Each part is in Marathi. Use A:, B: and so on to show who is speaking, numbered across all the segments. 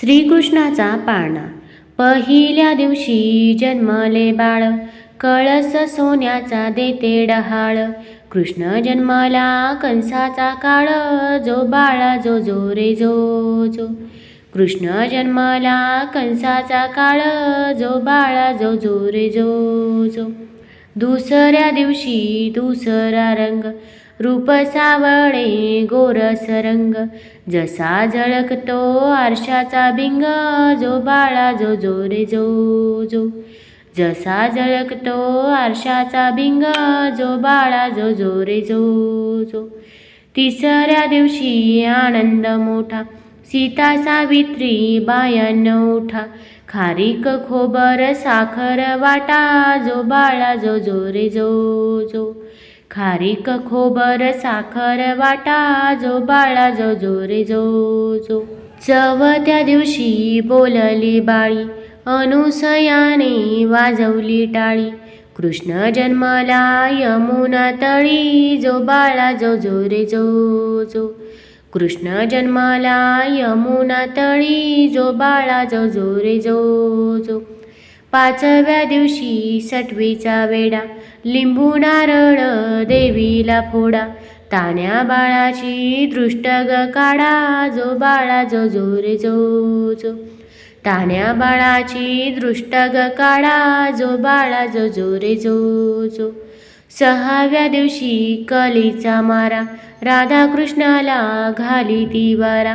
A: श्रीकृष्णाचा पाळणा. पहिल्या दिवशी जन्मले बाळ. कळस सोन्याचा देते डहाळ. कृष्ण जन्माला कंसाचा काळ. जो बाळा जो जो रे जो जो. कृष्ण जन्माला कंसाचा काळ. जो बाळा जो जो रे जो जो. दुसऱ्या दिवशी दुसरा रंग. रूप सावळे गोरस रंग जसा झळकतो आरशाचा भिंग जो बाळा जो जो रे जो जो. जसा झळकतो आरशाचा भिंग जो बाळा जो जो रे जो जो. तिसऱ्या दिवशी आनंद मोठा सीता सावित्री बायन उठा. खारीक खोबर साखर वाटा जो बाळा जो जो रे जो जो. खारीक खोबर साखर वाटा जो बाळा जो जो रे जो जो. चवथ्या दिवशी बोलली बाळी अनुसयाने वाजवली टाळी. कृष्ण जन्मला यमुना तळी जो बाळा जो जो रे जो जो. कृष्ण जन्मला यमुना तळी जो बाळा जो जो रे जो जो. पाचव्या दिवशी सटवीचा वेडा लिंबू नारळ देवीला फोडा. तान्या बाळाची दृष्ट ग काढा. जो बाळा जो जो जो जो. ताण्या बाळाची दृष्ट ग काढा. जो बाळा जो जोरे जो जो. सहाव्या दिवशी कलीचा मारा. राधाकृष्णाला घाली ती वारा.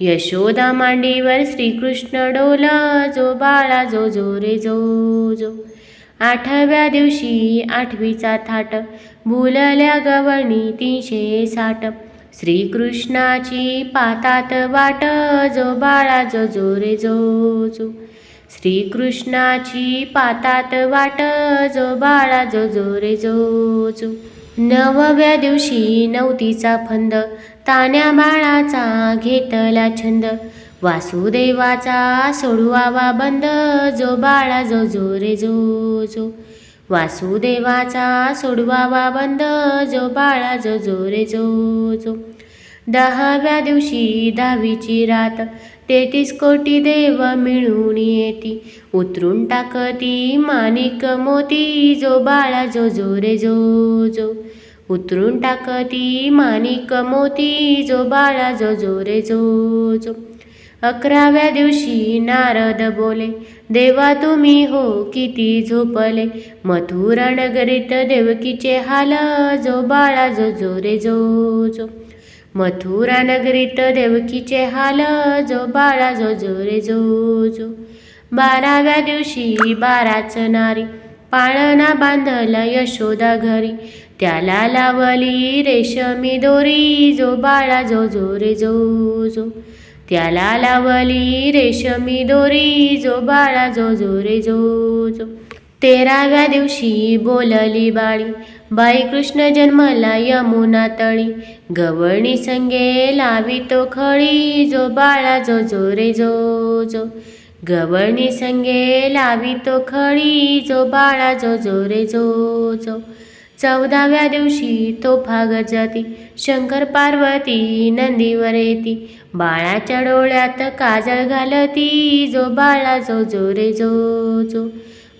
A: यशोदा मांडीवर श्रीकृष्ण डोल जो बाळा जो जो रे जो जो. आठव्या दिवशी आठवीचा थाट भुलल्या गवळणी तीनशे साठ. श्रीकृष्णाची पातात वाट जो बाळा जो जो रे जो जो. श्रीकृष्णाची पातात वाट जो बाळा जो जो रे जो जो. नवव्या दिवशी नवतीचा फंद तान्या बाळाचा घेतला छंद. वासुदेवाचा सोडवावा बंद जो बाळा जो जो रे जो जो. वासुदेवाचा सोडवावा बंद जो बाळा जो जो रे जो जो. दहाव्या दिवशी दहावीची रात तेहतीस कोटी देव मिळून येती. उतरून टाकती माणिक मोती जो बाळा जो जो रे जो जो. उतरून टाकती माणिक मोती जो बाळा जो जो रे जो जो. अकराव्या दिवशी नारद बोले देवा तुम्ही हो किती झोपले. मथुरा नगरीत देवकीचे हाल जो बाळा जो जो रे जो जो. मथुरा नगरीत देवकीचे हाल जो बाळा जो जो रे जो जो बाराव्या दिवशी बाराच नारी पाळणा बांधला यशोदा घरी. त्याला लावली रेशमी दोरी जो बाळा जो जो रे जो जो त्याला लावली रेशमी दोरी जो बाळा जो जो रे जो जो तेराव्या दिवशी बोलली बाळी बाई कृष्ण जन्मला यमुना तळी. गवळणी संगे लावी तो खळी जो बाळा जो जो रे जो जो. गवळणी संगे लावी तो खळी जो बाळा जो जो रे जो जो. चौदाव्या दिवशी तो फाग जाती. शंकर पार्वती नंदीवर येती. बाळाच्या डोळ्यात काजळ घालती जो बाळा जो जो रे जो जो.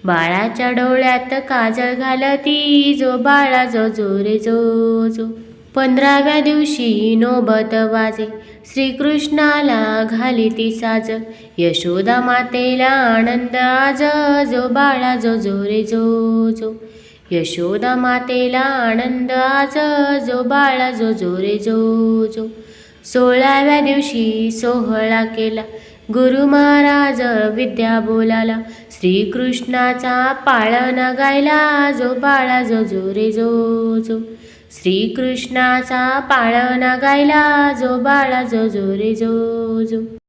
A: बाळाच्या डोळ्यात काजळ घालती जो बाळा जो जो रे जो जो. पंधराव्या दिवशी नोबत वाजे श्रीकृष्णाला घाली ती साज. यशोदा मातेला आनंद आज जो बाळा जो जो रे जो जो. यशोदा मातेला आनंद आज जो बाळा जो जो रे जो जो. सोळाव्या दिवशी सोहळा केला गुरु महाराज विद्या बोलाला. श्रीकृष्णाचा पाळणा गायला जो बाळा जो जो रे जो जो. श्रीकृष्णाचा पाळणा गायला जो बाळा जो जो रे जो जो.